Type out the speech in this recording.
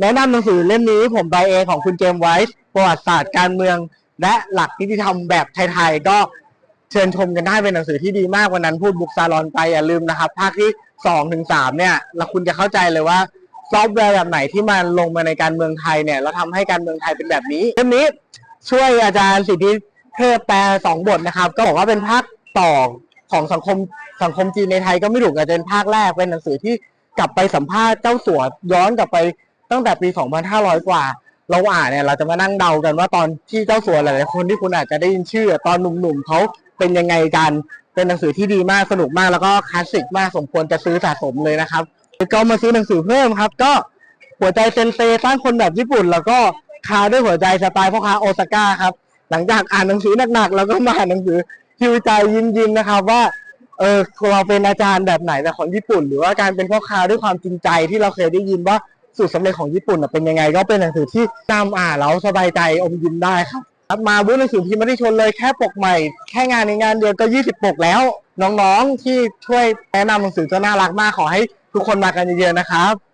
แนะนำหนังสือเล่มนี้ผมใบเอของคุณเจมส์ไวส์ประวัติศาสตร์การเมือง และหลักนิติธรรมแบบไทยๆก็เชิญชมกันได้เป็นหนังสือที่ดีมากวันนั้นพูดบุกซาลอนไปอย่าลืมนะครับ ภาคที่สองถึงสามเนี่ยแล้วคุณจะเข้าใจเลยว่าซอฟต์แวร์แบบไหนที่มันลงมาในการเมืองไทยเนี่ย แล้วทำให้การเมืองไทยเป็นแบบนี้เล่มนี้ช่วยอาจารย์สิทธิเทพแปลสองบทนะครับ ก็บอกว่าเป็นภาคต่อของสังคมสังคมจีนในไทยก็ไม่ถูกอาจจะเป็นภาคแรกเป็นหนังสือที่กลับไปสัมภาษณ์เจ้าสัวย้อนกลับไป ตั้งแต่ปี 2,500 กว่า เราอ่านเนี่ยเราจะมานั่งเดากันว่าตอนที่เจ้าสัวหลายๆคนที่คุณอาจจะได้ยินชื่อ ตอนหนุ่มๆเขาเป็นยังไงกัน เป็นหนังสือที่ดีมากสนุกมากแล้วก็คลาสสิกมากสมควรจะซื้อสะสมเลยนะครับก็มาซื้อหนังสือเพิ่มครับ ก็หัวใจเซนเซสร้างคนแบบญี่ปุ่น แล้วก็คาด้วยหัวใจสไตล์พ่อค้าโอซาก้าครับหลังจากอ่านหนังสือหนักๆแล้วก็มาอ่านหนังสือฮิวใจยินๆนะครับว่าเออเราเป็นอาจารย์แบบไหนแต่ของญี่ปุ่น หรือว่าการเป็นพ่อค้าด้วยความจริงใจที่เราเคยได้ยินว่า สูตรสำเร็จของญี่ปุ่นเป็นยังไงก็เป็นหนังสือที่จำอ่านแล้วสบายใจอมยิ้มได้ครับครับมาบูธหนังสือพิมพ์ไม่ได้ชนเลยแค่ปกใหม่ แค่งานในงานเดียวก็ 20 ปกแล้ว น้องๆที่ช่วยแนะนำหนังสือก็น่ารักมากขอให้ทุกคนมากันเยอะๆนะครับ